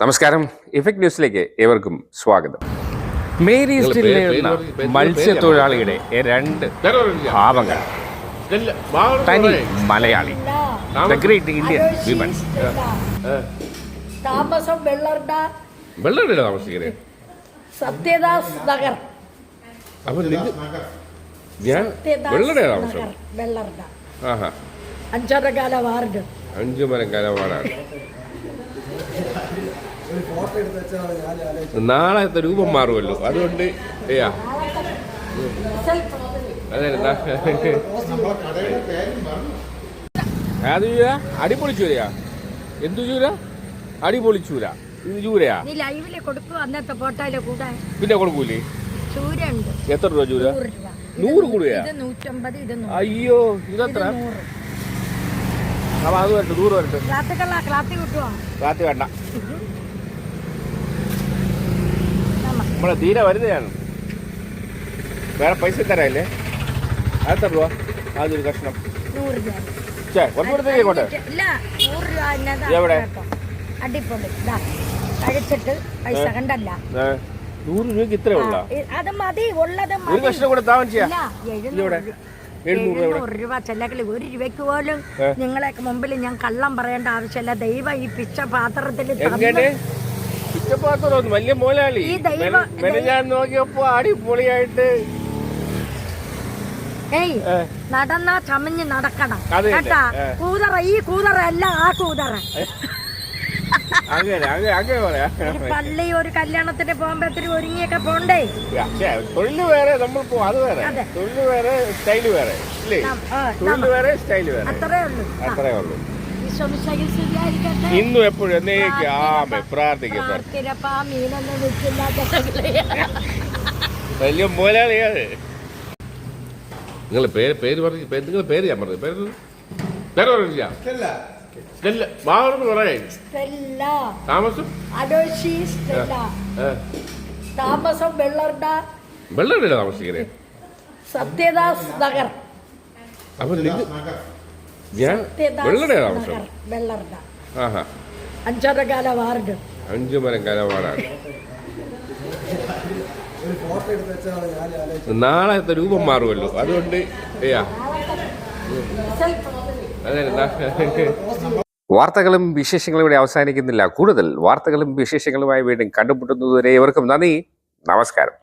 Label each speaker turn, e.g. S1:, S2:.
S1: നമസ്കാരം. ഇഫക്ട് ന്യൂസിലേക്ക് ഏവർക്കും സ്വാഗതം. മേരി
S2: നിങ്ങൾ
S1: സ്റ്റിൽ
S2: പേര്
S1: നേടുന്ന മത്സ്യത്തൊഴിലാളിയുടെ രണ്ട് ഭാവങ്ങൾ. തനി. Malayali. The great Indian women
S3: താമസം വെള്ളർട
S2: വെള്ളമില്ല താമസിക്കണേ
S3: സത്യദാസ് നഗർ.
S2: അപ്പൊ നിങ്ങ ഞാൻ
S3: സത്യദാസ്
S2: വെള്ളയുടെ താമസം.
S3: നഗർ വെള്ളർട
S2: ആഹാ.
S3: അഞ്ചരകാല വാർഡ്.
S2: അഞ്ചു മരം കലവാടാണ് നാളത്തെ രൂപം മാറുമല്ലോ. അതുകൊണ്ട് ഏയാ. അതെ അത് ചൂര? അടിപൊളി ചൂരയാ. എന്തു ചൂര? അടിപൊളി ചൂര. ഇത് ചൂരയാ?
S3: നീ ലൈവിൽ കൊടുക്കും അന്നത്തെ ഫോട്ടോയിൽ കൂടെ.
S2: പിന്നെ കൊടുക്കൂലേ? എത്ര രൂപ ചൂര?
S3: നൂറ്
S2: കൂടുകയാ അയ്യോ ഇതെത്ര? അപ്പൊ അത് വരട്ടെ നൂറ് വരട്ടെ.
S3: ക്ലാത്തി
S2: കാത്തി വേണ്ട. നമ്മളെ തീരെ വരുന്നതാണ്. വേറെ പൈസ തരാല്ലേ? അതെത്ര രൂപ അതൊരു കഷ്ണം. ചേ കുറച്ചുകൂടെ കൊണ്ട് എവിടെ?
S3: കഴിച്ചിട്ട് പൈസ കണ്ടല്ല.
S2: നൂറ് രൂപയ്ക്ക് ഇത്രേ ഉള്ള?
S3: ആ, ഇ- അത് മതി ഉള്ളത്
S2: ഒരു കഷ്ണം കൂടെ?
S3: എഴുന്നൂറ്
S2: രൂപ.
S3: ഒരു രൂപയ്ക്ക് പോലും നിങ്ങളെ മുമ്പിൽ ഞാൻ കള്ളം പറയേണ്ട ആവശ്യമില്ല. ദൈവം ഈ പിച്ച പാത്രത്തിൽ
S2: പിച്ചപ്പാത്രം വലിയ മോലാളി.
S3: ഈ ദൈവ-
S2: ഞാൻ നോക്കിയപ്പോ അടിപൊളിയായിട്ട്
S3: ഏയ് നടന്നാ ചമഞ്ഞ് നടക്കണം. കേട്ടാ. കൂതറ ഈ കൂതറ അല്ല ആ കൂതറ. പള്ളി ഒരു കല്യാണത്തിന് പോകുമ്പോ ഇത്തിരി ഒരുങ്ങിയൊക്കെ പോണ്ടേ?
S2: തൊഴിൽ വേറെ നമ്മൾ അത് വേറെ. തൊഴിൽ വേറെ സ്റ്റൈൽ വേറെ.
S3: തൊഴിൽ
S2: വേറെ സ്റ്റൈൽ വേറെ.
S3: അത്രേ ഉള്ളൂ.
S2: അത്രേ ഉള്ളൂ. ഇന്നും എപ്പോഴും എന്നേക്ക് ആമേ
S3: സകലയെ.
S2: വലിയ മോലാളിയാണ് നിങ്ങളെ പേര് പേര് പറഞ്ഞു നിങ്ങൾ പേര് ഞാൻ പറഞ്ഞു പേര് പേര് പറഞ്ഞില്ല താമസം?
S3: താമസം സത്യദാസ് നഗർ.
S2: അപ്പൊ താമസം ആഹാ.
S3: അഞ്ചരകാല വാർഡ്.
S2: അഞ്ചു മരം വാർഡാണ്. നാളത്തെ രൂപം മാറുമല്ലോ. അതുകൊണ്ട്
S1: വാർത്തകളും വിശേഷങ്ങളും ഇവിടെ അവസാനിക്കുന്നില്ല. കൂടുതൽ വാർത്തകളും വിശേഷങ്ങളുമായി വീണ്ടും കണ്ടുമുട്ടുന്നതുവരെ ഇവർക്കും നന്ദി. നമസ്കാരം.